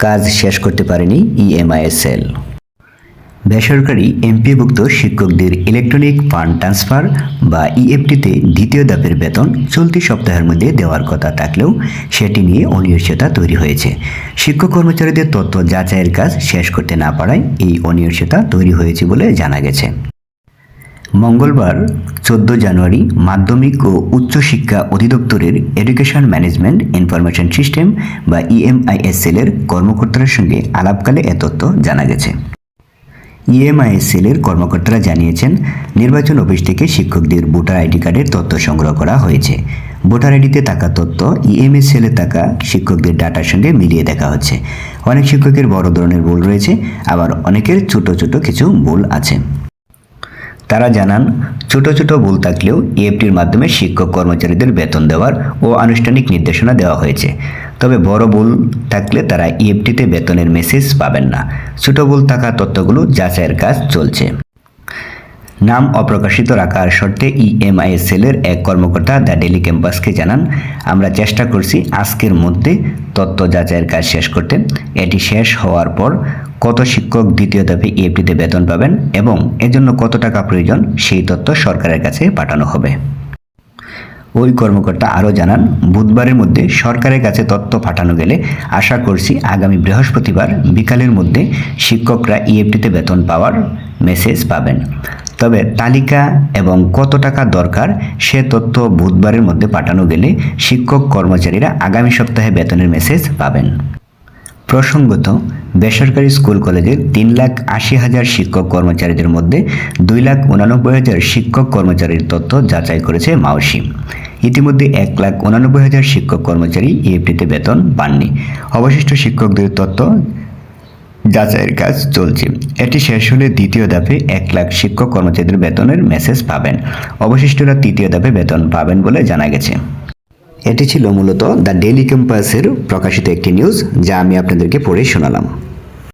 কাজ শেষ করতে পারেনি ইএমআইএসএল বেসরকারি এমপিভুক্ত শিক্ষকদের ইলেকট্রনিক ফান্ড ট্রান্সফার বা ইএফটিতে দ্বিতীয় ধাপের বেতন চলতি সপ্তাহের মধ্যে দেওয়ার কথা থাকলেও সেটি নিয়ে অনিশ্চয়তা তৈরি হয়েছে। শিক্ষক কর্মচারীদের তথ্য যাচাইয়ের কাজ শেষ করতে না পারায় এই অনিশ্চয়তা তৈরি হয়েছে বলে জানা গেছে। মঙ্গলবার, চোদ্দ জানুয়ারি, মাধ্যমিক ও উচ্চশিক্ষা অধিদপ্তরের এডুকেশন ম্যানেজমেন্ট ইনফরমেশন সিস্টেম বা ইএমআইএসএল এর কর্মকর্তাদের সঙ্গে আলাপকালে এ তথ্য জানা গেছে। ইএমআইএসএল এর কর্মকর্তারা জানিয়েছেন, নির্বাচন অফিস থেকে শিক্ষকদের ভোটার আইডি কার্ডের তথ্য সংগ্রহ করা হয়েছে। ভোটার আইডিতে থাকা তথ্য ইএমএসএল এ থাকা শিক্ষকদের ডাটার সঙ্গে মিলিয়ে দেখা হচ্ছে। অনেক শিক্ষকের বড় ধরনের ভুল রয়েছে, আবার অনেকের ছোট ছোট কিছু ভুল আছে। তারা জানান, ছোট ছোট ভুল থাকলেও ইএফটির মাধ্যমে শিক্ষক কর্মচারীদের বেতন দেওয়ার ও আনুষ্ঠানিক নির্দেশনা দেওয়া হয়েছে। তবে বড় ভুল থাকলে তারা ইএফটিতে বেতনের মেসেজ পাবেন না। ছোট ভুল থাকা তথ্যগুলো যাচাইয়ের কাজ চলছে। নাম অপ্রকাশিত রাখার শর্তে ইএমআই এর এক কর্মকর্তা দ্য ডেলি ক্যাম্পাসকে জানান, আমরা চেষ্টা করছি আজকের মধ্যে তথ্য যাচাইয়ের কাজ শেষ করতে। এটি শেষ হওয়ার পর কত শিক্ষক দ্বিতীয় ধাপে ইএফটিতে বেতন পাবেন এবং এজন্য কত টাকা প্রয়োজন সেই তথ্য সরকারের কাছে পাঠানো হবে। ওই কর্মকর্তা আরও জানান, বুধবারের মধ্যে সরকারের কাছে তথ্য পাঠানো গেলে আশা করছি আগামী বৃহস্পতিবার বিকালের মধ্যে শিক্ষকরা ইএফটিতে বেতন পাওয়ার মেসেজ পাবেন। তবে তালিকা এবং কত টাকা দরকার সে তথ্য বুধবারের মধ্যে পাঠানো গেলে শিক্ষক কর্মচারীরা আগামী সপ্তাহে বেতনের মেসেজ পাবেন। প্রসঙ্গত, বেসরকারি স্কুল কলেজের তিন লাখ আশি হাজার শিক্ষক কর্মচারীদের মধ্যে দুই লাখ উনানব্বই হাজার শিক্ষক কর্মচারীর তথ্য যাচাই করেছে মাওসি ইতিমধ্যে এক লাখ উনানব্বই হাজার শিক্ষক কর্মচারী ইএফটিতে বেতন পাননি। অবশিষ্ট শিক্ষকদের তথ্য যাচাইয়ের কাজ চলছে। এটি শেষ হলে দ্বিতীয় ধাপে এক লাখ শিক্ষক কর্মচারীদের বেতনের মেসেজ পাবেন। অবশিষ্টরা তৃতীয় ধাপে বেতন পাবেন বলে জানা গেছে। এটি ছিল মূলত দ্য ডেলি ক্যাম্পাসের প্রকাশিত একটি নিউজ, যা আমি আপনাদেরকে পড়ে শোনালাম।